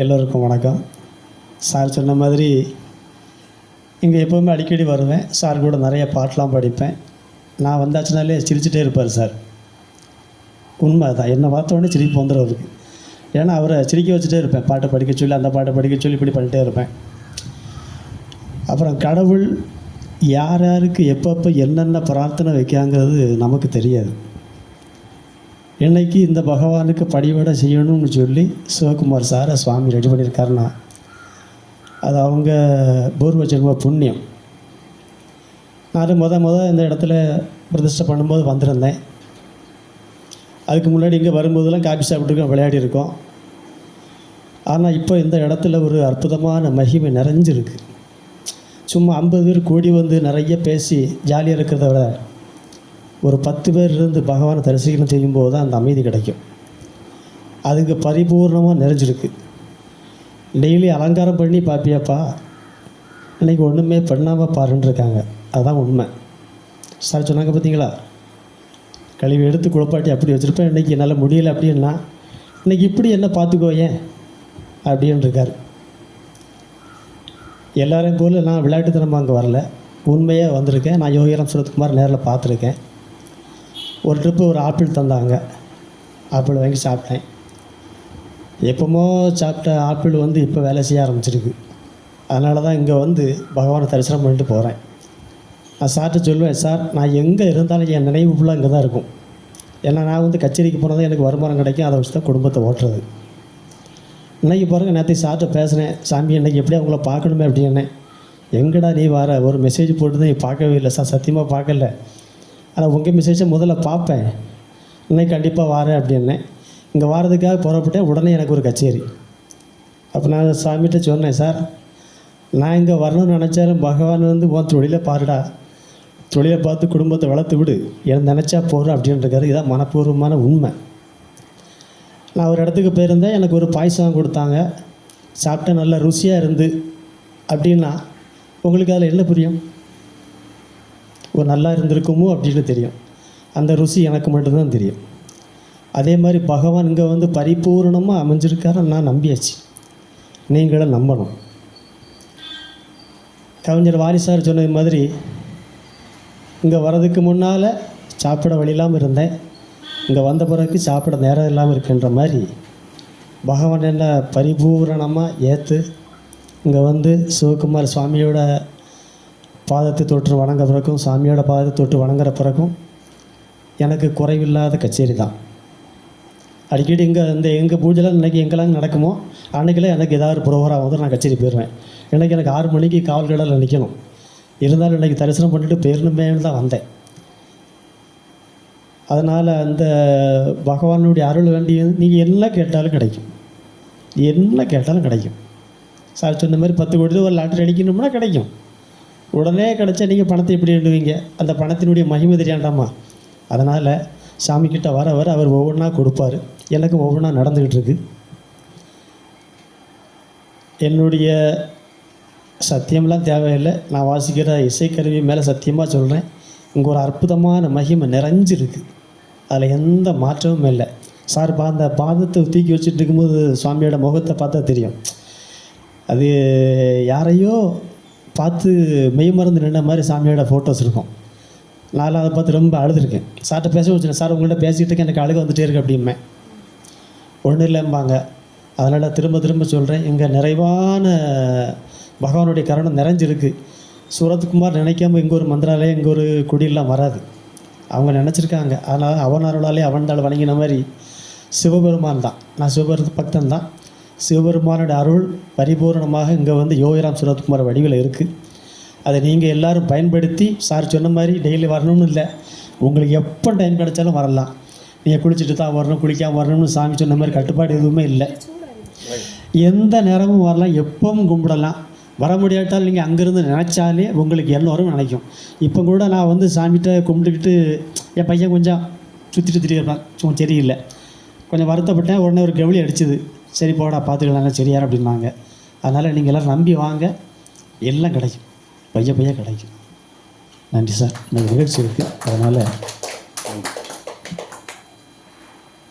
எல்லோருக்கும் வணக்கம். சார் சொன்ன மாதிரி இங்கே எப்போவுமே அடிக்கடி வருவேன். சார் கூட நிறைய பாட்டெலாம் படிப்பேன். நான் வந்தாச்சுனாலே சிரிச்சிட்டே இருப்பார் சார். உண்மை தான் என்னை பார்த்தோடனே சிரிப்பு வந்துடும் அவருக்கு. ஏன்னா அவரை சிரிக்க வச்சுட்டே இருப்பேன். பாட்டை படிக்க சொல்லி அந்த பாட்டை படிக்க சொல்லி இப்படி பண்ணிட்டே இருப்பேன். அப்புறம் கடவுள் யார் யாருக்கு எப்பப்போ என்னென்ன பிரார்த்தனை வைக்காங்கிறது நமக்கு தெரியாது. இன்னைக்கு இந்த பகவானுக்கு படிவடை செய்யணும்னு சொல்லி சிவகுமார் சாரை சுவாமி ரெடி பண்ணியிருக்காருன்னா அது அவங்க பூர்வ ஜென்ம புண்ணியம். நான் முத முத இந்த இடத்துல பிரதிஷ்டை பண்ணும்போது வந்திருந்தேன். அதுக்கு முன்னாடி இங்கே வரும்போதெல்லாம் காபி சாப்பிட்டுருக்கோம் விளையாடி இருக்கோம் ஆனால் இப்போ இந்த இடத்துல ஒரு அற்புதமான மகிமை நிறைஞ்சிருக்கு. சும்மா ஐம்பது பேர் கூடி வந்து நிறைய பேசி ஜாலியாக இருக்கிறத விட ஒரு பத்து பேர் இருந்து பகவானை தரிசனம் செய்யும்போது தான் அந்த அமைதி கிடைக்கும். அதுக்கு பரிபூர்ணமாக நிறைஞ்சிருக்கு. டெய்லி அலங்காரம் பண்ணி பார்ப்பியாப்பா இன்னைக்கு ஒன்றுமே பண்ணாமல் பாருன்ருக்காங்க அதுதான் உண்மை. சார் சொன்னாங்க பார்த்தீங்களா கழிவு எடுத்து குழப்பாட்டி அப்படி வச்சுருப்பேன் இன்றைக்கி என்னால் முடியல அப்படின்னா இன்னைக்கு இப்படி என்ன பார்த்துக்கோ ஏன்? அப்படின்னு இருக்கார் எல்லாரையும் போல் நான் விளையாட்டுத்தனமாக அங்கே வரல. உண்மையாக வந்திருக்கேன். நான் யோகிராம் சுரத்குமார் நேரில் பார்த்துருக்கேன் ஒரு ட்ரிப்பு ஒரு ஆப்பிள் தந்தாங்க. ஆப்பிள் வாங்கி சாப்பிட்டேன். எப்போமோ சாப்பிட்ட ஆப்பிள் வந்து இப்போ வேலை செய்ய ஆரம்பிச்சிருக்கு. அதனால தான் இங்கே வந்து பகவானை தரிசனம் பண்ணிட்டு போகிறேன் நான் சார்கிட்ட சொல்லுவேன் சார் நான் எங்கே இருந்தாலும் என் நினைவு ஃபுல்லாக இங்கே தான் இருக்கும். ஏன்னா நான் வந்து கச்சேரிக்கு போனால் எனக்கு வருமானம் கிடைக்கும். அதை வச்சு தான் குடும்பத்தை ஓட்டுறது. இன்றைக்கி பாருங்கள் நேற்று சார்கிட்ட பேசினேன். சாமி இன்னைக்கு எப்படி அவங்கள பார்க்கணுமே? அப்படின்னு. எங்கடா நீ வர? ஒரு மெசேஜ் போட்டு நீ பார்க்கவே இல்லை. சார் சத்தியமாக பார்க்கல. ஆனால் உங்கள் மெசேஜை முதல்ல பார்ப்பேன். இன்னைக்கு கண்டிப்பாக வாரேன் அப்படின்னேன் இங்கே வாரதுக்காக புறப்பட்டேன். உடனே எனக்கு ஒரு கச்சேரி. அப்போ நான் சாமிகிட்ட சொன்னேன் சார் நான் இங்கே வரணும்னு நினச்சாலும் பகவான் வந்து உன் தொழிலை பாருடா. தொழிலை பார்த்து குடும்பத்தை வளர்த்து விடு. எனக்கு நினச்சா போகிறோம் அப்படின்றது இதான் மனப்பூர்வமான உண்மை. நான் ஒரு இடத்துக்கு போயிருந்தேன். எனக்கு ஒரு பாயசம் கொடுத்தாங்க. சாப்பிட்டேன். நல்லா ருசியாக இருந்து. அப்படின்னா உங்களுக்கு அதில் என்ன புரியும்? நல்லா இருந்திருக்குமோ அப்படின்னு தெரியும். அந்த ருசி எனக்கு மட்டும்தான் தெரியும். அதே மாதிரி பகவான் இங்கே வந்து பரிபூர்ணமாக அமைஞ்சிருக்காரு நான் நம்பியாச்சு. நீங்களும் நம்பணும். கவிஞர் வாரிசார் சொன்னது மாதிரி இங்கே வர்றதுக்கு முன்னால் சாப்பிட வழி இல்லாமல் இருந்தேன். இங்கே வந்த பிறகு சாப்பிட நேரம் இல்லாமல் இருக்கின்ற மாதிரி பகவான் என்ன பரிபூரணமாக ஏற்று இங்கே வந்து சிவகுமார் சுவாமியோட பாதத்தை தொற்று வணங்க பிறக்கும் சாமியோட பாதத்தை தொற்று வணங்குற பிறக்கும் எனக்கு குறைவில்லாத கச்சேரி தான். அடிக்கடி இங்கே இந்த எங்கள் பூஜையில் இன்றைக்கி எங்கெல்லாம் நடக்குமோ அன்றைக்கெல்லாம் எனக்கு ஏதாவது ப்ரோக்ராம் வந்து நான் கச்சேரி போயிடுவேன். இன்றைக்கி எனக்கு ஆறு மணிக்கு காவல் கடலில் நிற்கணும் இருந்தாலும் இன்றைக்கி தரிசனம் பண்ணிட்டு போயிடணுமேனு தான் வந்தேன். அதனால் அந்த பகவானுடைய அருள் வேண்டியது நீங்கள் என்ன கேட்டாலும் கிடைக்கும். என்ன கேட்டாலும் கிடைக்கும். சார் சொன்ன மாதிரி பத்து கோடி ஒரு லாட்டரி அடிக்கணும்னா கிடைக்கும். உடனே கிடச்சா நீங்கள் பணத்தை எப்படி எண்ணுவீங்க? அந்த பணத்தினுடைய மகிமை தெரியாண்டாமா? அதனால் சாமிக்கிட்ட வர வர அவர் ஒவ்வொன்றா கொடுப்பார். எனக்கு ஒவ்வொன்றா நடந்துக்கிட்டு இருக்கு என்னுடைய சத்தியம்லாம் தேவையில்லை. நான் வாசிக்கிற இசைக்கருவி மேலே சத்தியமாக சொல்கிறேன் இங்கே ஒரு அற்புதமான மகிமை நிறைஞ்சிருக்கு. அதில் எந்த மாற்றமும் இல்லை. சார் பா அந்த பாதத்தை தூக்கி வச்சுட்டு இருக்கும்போது சுவாமியோட முகத்தை பார்த்தா தெரியும். அது யாரையோ பார்த்து மெய் மறந்து நின்ற மாதிரி சாமியோட ஃபோட்டோஸ் இருக்கும். நான் அதை பார்த்து ரொம்ப அழுதுருக்கேன். சார்கிட்ட பேச வச்சுருக்கேன் சார் உங்கள்கிட்ட பேசிக்கிட்டு இருக்கேன். எனக்கு அழுக வந்துட்டே இருக்கு அப்படிமே ஒன்றும் இல்லைம்பாங்க. அதனால் திரும்ப திரும்ப சொல்கிறேன் இங்கே நிறைவான பகவானுடைய கரணம் நிறைஞ்சிருக்கு. சூரத்குமார் நினைக்காம இங்கே ஒரு மந்திராலயம் இங்கே ஒரு குடியெல்லாம் வராது. அவங்க நினச்சிருக்காங்க. அதனால் அவன் அருளாலே அவன் தாள் வணங்கின மாதிரி சிவபெருமான் தான். நான் சிவபெரும பக்தன் தான். சிவபெருமானோட அருள் பரிபூரணமாக இங்கே வந்து யோகிராம் சுரத்குமார் வடிவில் இருக்குது அதை நீங்கள் எல்லோரும் பயன்படுத்தி சார் சொன்ன மாதிரி டெய்லி வரணும்னு இல்லை. உங்களுக்கு எப்போ டைம் கிடைச்சாலும் வரலாம். நீங்கள் குளிச்சுட்டு தான் வரணும் குளிக்காமல் வரணும்னு சாமி சொன்ன மாதிரி கட்டுப்பாடு எதுவுமே இல்லை. எந்த நேரமும் வரலாம் எப்பவும் கும்பிடலாம். வர முடியாட்டால் நீங்கள் அங்கேருந்து நினச்சாலே உங்களுக்கு எல்லோரும் நினைக்கும். இப்போ கூட நான் வந்து சாமிகிட்ட கும்பிட்டுக்கிட்டு என் பையன் கொஞ்சம் சுற்றிட்டு திரியிருப்பான் சும்மா சரியில்லை. கொஞ்சம் வருத்தப்பட்டேன் உடனே ஒரு கவுளி அடிச்சுது. சரி போடா பார்த்துக்கலாங்க சரியார் அப்படின்னாங்க அதனால் நீங்கள் எல்லோரும் நம்பி வாங்க. எல்லாம் கிடைக்கும். பைய பைய கிடைக்கும். நன்றி சார். எனக்கு நிகழ்ச்சி இருக்குது அதனால்